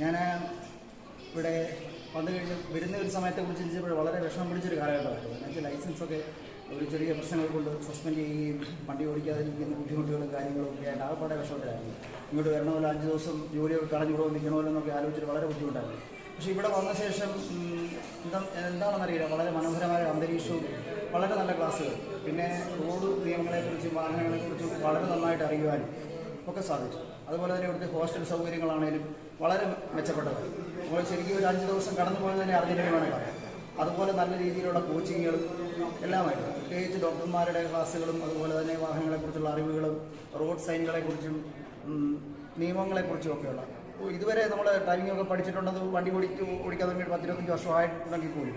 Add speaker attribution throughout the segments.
Speaker 1: ഞാൻ ഇവിടെ വന്നു കഴിഞ്ഞ് വരുന്ന ഒരു സമയത്തെ കുറിച്ച് ചിന്തിച്ചപ്പോൾ വളരെ വിഷമം പിടിച്ചൊരു കാലഘട്ടമായിരുന്നു. എന്നുവെച്ചാൽ ലൈസൻസൊക്കെ ഒരു ചെറിയ പ്രശ്നങ്ങൾ കൊണ്ട് സസ്പെൻഡ് ചെയ്യുകയും വണ്ടി ഓടിക്കാതിരിക്കുന്ന ബുദ്ധിമുട്ടുകളും കാര്യങ്ങളും ഒക്കെ ആയിട്ട് ആകെപ്പാടെ വിഷമത്തിലായിരുന്നു. ഇങ്ങോട്ട് വരണമല്ലോ അഞ്ച് ദിവസം ജോലിയൊക്കെ കളഞ്ഞു കൂടെ നിൽക്കണമല്ലോ എന്നൊക്കെ ആലോചിച്ചിട്ട് വളരെ ബുദ്ധിമുട്ടായിരുന്നു. പക്ഷേ ഇവിടെ വന്ന ശേഷം എന്താ എന്താണെന്നറിയില്ല. വളരെ മനോഹരമായ അന്തരീക്ഷവും വളരെ നല്ല ക്ലാസ്സുകൾ. പിന്നെ റോഡ് നിയമങ്ങളെക്കുറിച്ചും വാഹനങ്ങളെക്കുറിച്ചും വളരെ നന്നായിട്ട് അറിയുവാനും ഒക്കെ സാധിച്ചു. അതുപോലെ തന്നെ ഇവിടുത്തെ ഹോസ്റ്റൽ സൗകര്യങ്ങളാണേലും വളരെ മെച്ചപ്പെട്ടത്. നമ്മൾ ശരിക്കും ഒരു അഞ്ച് ദിവസം കടന്നു പോയത് തന്നെ വേണം പറയാം. അതുപോലെ നല്ല രീതിയിലുള്ള കോച്ചിങ്ങുകളും എല്ലാമായിട്ട് പ്രത്യേകിച്ച് ഡോക്ടർമാരുടെ ക്ലാസ്സുകളും അതുപോലെ തന്നെ വാഹനങ്ങളെക്കുറിച്ചുള്ള അറിവുകളും റോഡ് സൈനുകളെക്കുറിച്ചും നിയമങ്ങളെക്കുറിച്ചും ഒക്കെയുള്ള. അപ്പോൾ ഇതുവരെ നമ്മൾ ഡ്രൈവിംഗ് ഒക്കെ പഠിച്ചിട്ടുണ്ടത് വണ്ടി ഓടിച്ച് ഓടിക്കാൻ തുടങ്ങി പത്തിരുപത്തഞ്ച് വർഷമായിട്ടുണ്ടെങ്കിൽ പോലും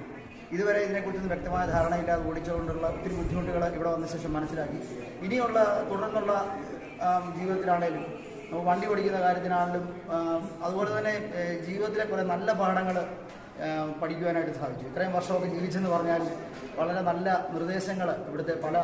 Speaker 1: ഇതുവരെ ഇതിനെക്കുറിച്ചൊന്നും വ്യക്തമായ ധാരണയില്ലാതെ ഓടിച്ചുകൊണ്ടുള്ള ഒത്തിരി ബുദ്ധിമുട്ടുകൾ ഇവിടെ വന്ന ശേഷം മനസ്സിലാക്കി. ഇനിയുള്ള തുടർന്നുള്ള ജീവിതത്തിലാണേലും. വണ്ടി ഓടിക്കുന്ന കാര്യത്തിനാണെങ്കിലും അതുപോലെ തന്നെ ജീവിതത്തിലെ കുറേ നല്ല പാഠങ്ങൾ പഠിക്കുവാനായിട്ട് സാധിച്ചു. ഇത്രയും വർഷമൊക്കെ ജീവിച്ചെന്ന് പറഞ്ഞാൽ വളരെ നല്ല നിർദ്ദേശങ്ങൾ ഇവിടുത്തെ പല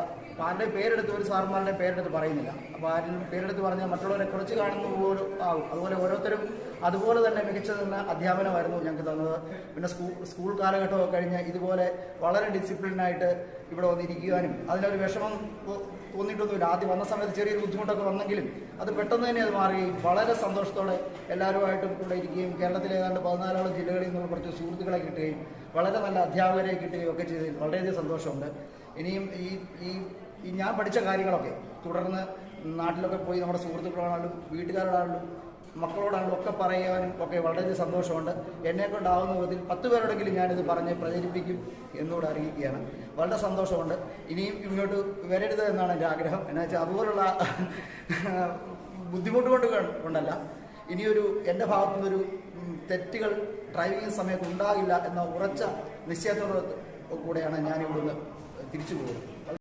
Speaker 1: ആരുടെ പേരെടുത്ത് ഒരു സാറുമാരുടെ പേരെടുത്ത് പറയുന്നില്ല. അപ്പോൾ ആരും പേരെടുത്ത് പറഞ്ഞാൽ മറ്റുള്ളവരെ കുറച്ച് കാണുന്ന പോലും ആവും. അതുപോലെ ഓരോരുത്തരും അതുപോലെ തന്നെ മികച്ച തന്നെ അധ്യാപനമായിരുന്നു ഞങ്ങൾക്ക് തന്നത്. പിന്നെ സ്കൂൾ സ്കൂൾ കാലഘട്ടമൊക്കെ കഴിഞ്ഞ് ഇതുപോലെ വളരെ ഡിസിപ്ലിനായിട്ട് ഇവിടെ വന്നിരിക്കുവാനും അതിനൊരു വിഷമം തോന്നിയിട്ടൊന്നുമില്ല. ആദ്യം വന്ന സമയത്ത് ചെറിയൊരു ബുദ്ധിമുട്ടൊക്കെ വന്നെങ്കിലും അത് പെട്ടെന്ന് തന്നെ അത് മാറുകയും വളരെ സന്തോഷത്തോടെ എല്ലാവരുമായിട്ടും ഇവിടെ ഇരിക്കുകയും കേരളത്തിലെ ഏതാണ്ട് പതിനാലോളം ജില്ലകളിൽ നിന്നുള്ള കുറച്ച് സുഹൃത്തുക്കളെ കിട്ടുകയും വളരെ നല്ല അധ്യാപകരെ കിട്ടുകയും ഒക്കെ ചെയ്തതിൽ വളരെയധികം സന്തോഷമുണ്ട്. ഇനിയും ഈ ഈ ഞാൻ പഠിച്ച കാര്യങ്ങളൊക്കെ തുടർന്ന് നാട്ടിലൊക്കെ പോയി നമ്മുടെ സുഹൃത്തുക്കളോടാണെങ്കിലും വീട്ടുകാരോടാണെങ്കിലും മക്കളോടാണെങ്കിലും ഒക്കെ പറയാനും ഒക്കെ വളരെയധികം സന്തോഷമുണ്ട്. എന്നെ കൊണ്ടാവുന്ന വിധത്തിൽ പത്ത് പേരോടെങ്കിലും ഞാനിത് പറഞ്ഞ് പ്രചരിപ്പിക്കും എന്നോട് അറിയിക്കുകയാണ്. വളരെ സന്തോഷമുണ്ട്. ഇനിയും ഇങ്ങോട്ട് വരരുത് എന്നാണ് എന്റെ ആഗ്രഹം. എന്നാ വെച്ചാൽ അതുപോലുള്ള ബുദ്ധിമുട്ട് കൊണ്ട് ഇനിയൊരു എന്റെ ഭാഗത്തു നിന്നൊരു തെറ്റുകൾ ഡ്രൈവിംഗ് സമയത്ത് ഉണ്ടാകില്ല എന്ന ഉറച്ച നിശ്ചയത്തോടു കൂടെയാണ് ഞാൻ ഇവിടുന്ന് തിരിച്ചു പോകുന്നത്.